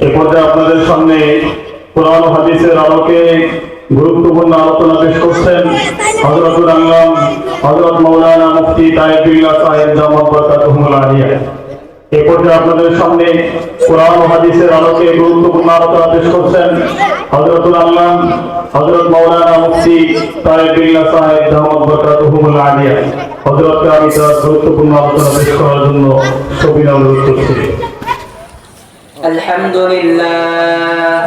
এ পর্যায়ে আপনাদের সামনে কোরআন হাদিসের আলোকে গুরুত্বপূর্ণ আলোচনা পেশ করছেন হজরতুল আল্লাম হজরত মৌলানা মুফতি তাইফুল্লাহ সাহেব জামাত বরকাতুহুল আলিয়া। এ পর্যায়ে আপনাদের সামনে কোরআন হাদিসের আলোকে গুরুত্বপূর্ণ আলোচনা পেশ করছেন হজরতুল আল্লাম হজরত মৌলানা মুফতি তাইফুল্লাহ সাহেব জামাত বরকাতুহুল আলিয়া। হজরতকে আমি তার গুরুত্বপূর্ণ আলোচনা পেশ করার জন্য সবিনা অনুরোধ করছি। الحمد لله.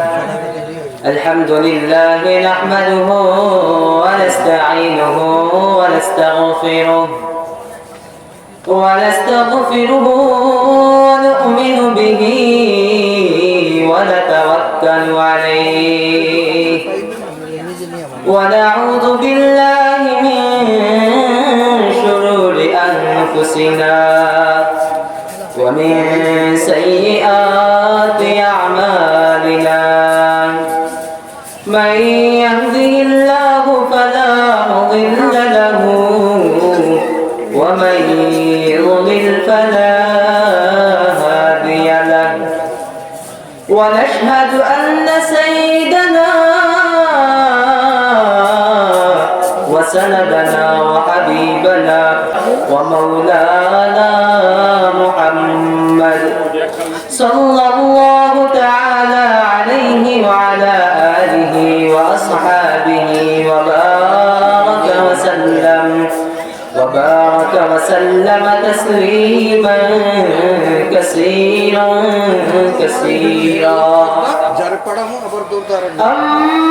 الحمد لله نحمده ونستعينه ونستغفره ونستغفره ونؤمن به ونتوكل عليه. ونعوذ بالله من شرور أنفسنا ومن سيئات وسندنا وحبيبنا ومولانا محمد صلى الله تعالى عليه وعلى آله وأصحابه وبارك وسلم وبارك وسلم تسليما كثيرا كثيرا. أما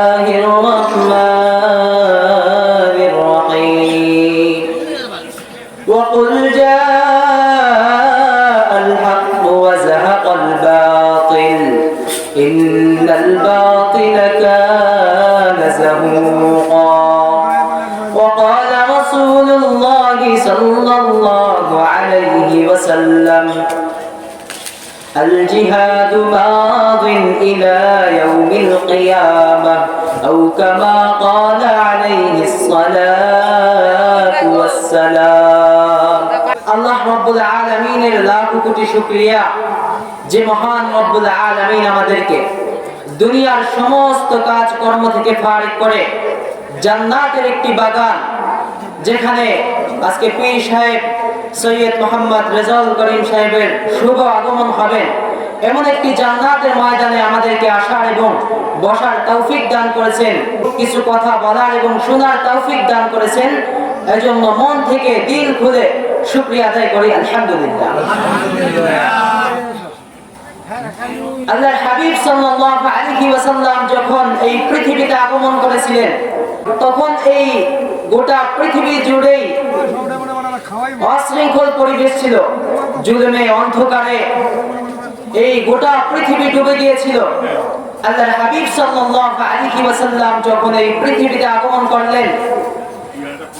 الله صلى الله عليه وسلم الجهاد ماض إلى يوم القيامة أو كما قال عليه الصلاة والسلام আল্লাহ রব্বুল আলমিনের লাখ কোটি শুক্রিয়া যে মহান রব্বুল আলমিন আমাদেরকে দুনিয়ার সমস্ত কাজ কর্ম থেকে ফারিক করে জান্নাতের একটি বাগান যেখানে আজকে পীর সাহেব সৈয়দ মোহাম্মদ রেজাউল করিম সাহেবের শুভ আগমন হবেন এমন একটি জান্নাতের ময়দানে আমাদেরকে আসার এবং বসার তৌফিক দান করেছেন। কিছু কথা বলার এবং শোনার তৌফিক দান করেছেন। এজন্য মন থেকে দিল খুলে শুক্রিয়া আদায় করি, আলহামদুলিল্লাহ। আল্লাহর হাবিব সাল্লাল্লাহু আলাইহি ওয়াসাল্লাম যখন এই পৃথিবীতে আগমন করেছিলেন, তখন এই গোটা পৃথিবী জুড়েই অশৃঙ্খল পরিবেশ ছিল। জুলমে অন্ধকারে এই গোটা পৃথিবী ডুবে গিয়েছিল। হাবিব সাল্লাল্লাহু আলাইহি ওয়াসাল্লাম যখন এই পৃথিবীতে আগমন করলেন,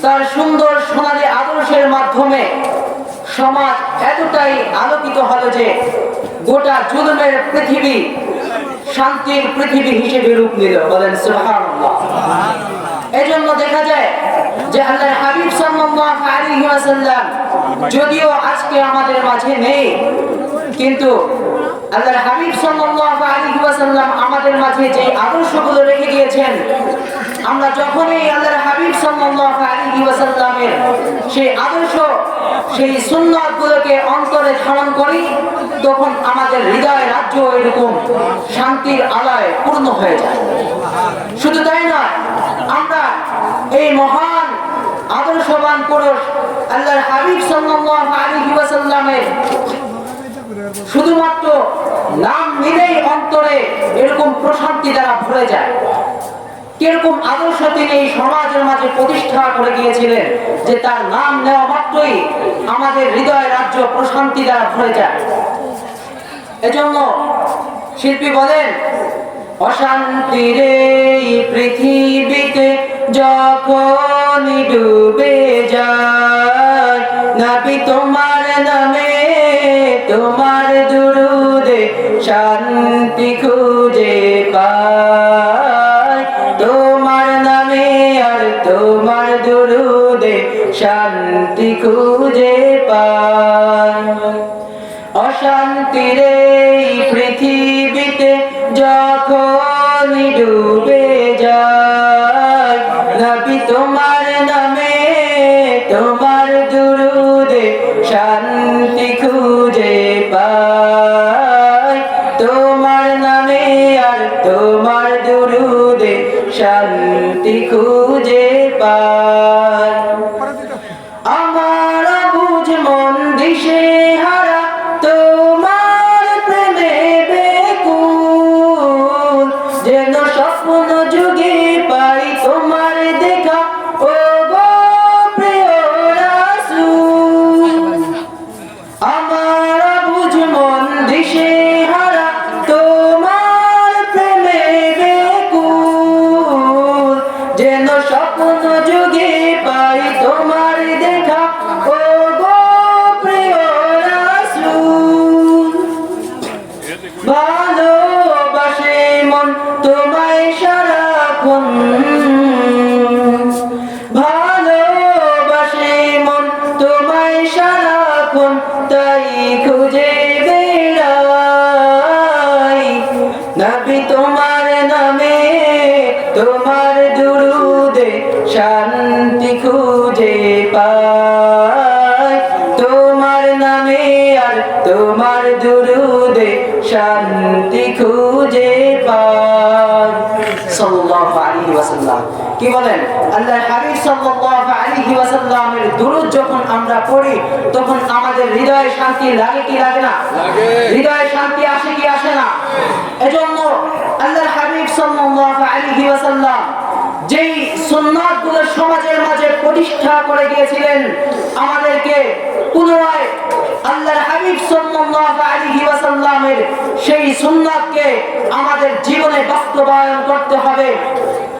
তার সুন্দর সোনালী আদর্শের মাধ্যমে সমাজ এতটাই আলোকিত হলো যে গোটা জুলুমের পৃথিবী শান্তির পৃথিবী হিসেবে রূপ নিল। বলেন সুবহানাল্লাহ। এজন্য দেখা যায় যে আল্লাহর হাবিব সাল্লাল্লাহু আলাইহি ওয়াসাল্লাম যদিও আজকে আমাদের মাঝে নেই, কিন্তু আল্লাহর হাবিব সাল্লাল্লাহু আলাইহি ওয়াসাল্লাম আমাদের মাঝে যে আদর্শগুলো রেখে গিয়েছেন আমরা যখনই আল্লাহর হাবিব সাল্লাল্লাহু আলাইহি ওয়াসাল্লামের সেই আদর্শ, সেই সুন্নাতগুলোকে অন্তরে ধারণ করি, তখন আমাদের হৃদয় রাজ্য এরকম শান্তির আলায় পূর্ণ হয়ে যায়। শুধু তাই নয়, আমরা এই মহান আদর্শবান পুরুষ আল্লাহর হাবিব সাল্লাল্লাহু আলাইহি ওয়াসাল্লামের শুধুমাত্র নাম নিলেই অন্তরে এরকম প্রশান্তি দ্বারা ভরে যায়। কীরকম আদর্শ তিনি এই সমাজের মাঝে প্রতিষ্ঠা করে গিয়েছিলেন যে তার নাম নেওয়া মাত্রই আমাদের হৃদয় রাজ্য প্রশান্তি দ্বারা ভরে যায়। এজন্য শিল্পী বলেন অশান্তির পৃথিবীতে যখন ডুবে যায়। নাবি তোমার নামে, তোমার দুরুদে শান্তি খুঁজে পায়। তোমার নামে আর তোমার দুরুদে শান্তি খুঁজে পাই অশান্তির এই পৃথিবীতে যখন ডুবে যায়, নবী তোমার তোমার দুরুদে শান্তি খুঁজে তাই খুঁজে বেড়াই। নবী তোমার নামে, তোমার দুরুদে শান্তি খুঁজে পাই। তোমার নামে আর তোমার দুরুদে শান্তি খুঁজে পাই। সাল্লাল্লাহু আলাইহি ওয়াসাল্লাম। কি বলেন? আল্লাহর হাবিব সাল্লাল্লাহু আলাইহি ওয়াসাল্লামের দুরূদ যখন আমরা পড়ি তখন আমাদের হৃদয়ে শান্তি লাগে কি লাগে না? হৃদয়ে শান্তি আসে কি আসে না? এজন্য আল্লাহর হাবিব সাল্লাল্লাহু আলাইহি ওয়াসাল্লাম যেই সুন্নাতগুলো সমাজের মাঝে প্রতিষ্ঠা করে গিয়েছিলেন আমাদেরকে পুনরায় আল্লাহর হাবিব সাল্লাল্লাহু আলাইহি ওয়াসাল্লামের সেই সুন্নাতকে আমাদের জীবনে বাস্তবায়ন করতে হবে।